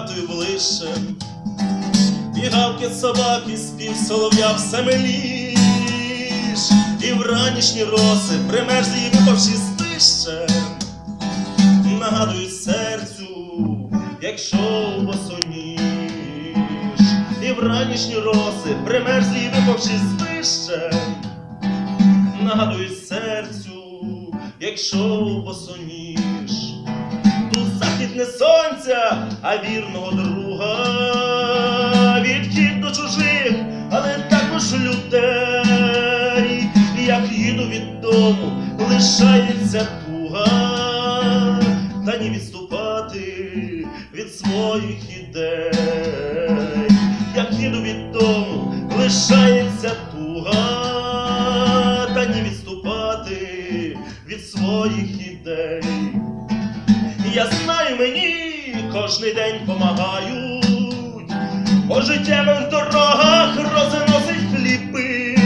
хатою ближче, і гавки собаки, спів солов'я все миліш, і вранішні роси примерзлі і випавші спище, нагадують серцю, якщо босоніж, і вранішні роси примерзлі і випавші спище, нагадують серцю, якщо босоніж. Тут захід не сонця, а вірного друга. Відхід до чужих, але також людей. Як їду від дому, лишається туга, та ні відступати від своїх ідей. Як їду від дому, лишається туга, та ні відступати від своїх ідей. Я знаю, мені кожний день помагають, по життєвих дорогах розносить хліби,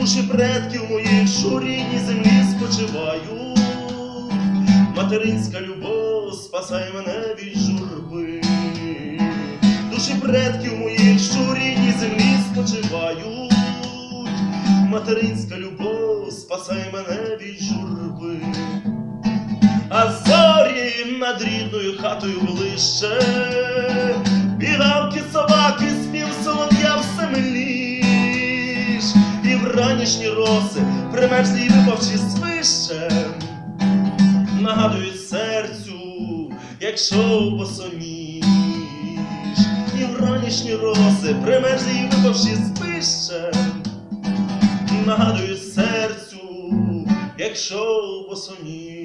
душі предків моїх що землі спочивають, материнська любов спасає мене від журби, душі предків моїх що рідній землі спочивають, материнська любов над рідною хатою ближче, бігавки собаки, спів солов'я все миліш, і вранішні роси примерзлі й випавші свище, нагадують серцю, якщо босоніж, і вранішні роси примерзлі й випавші свище, нагадують серцю, якщо босоніж.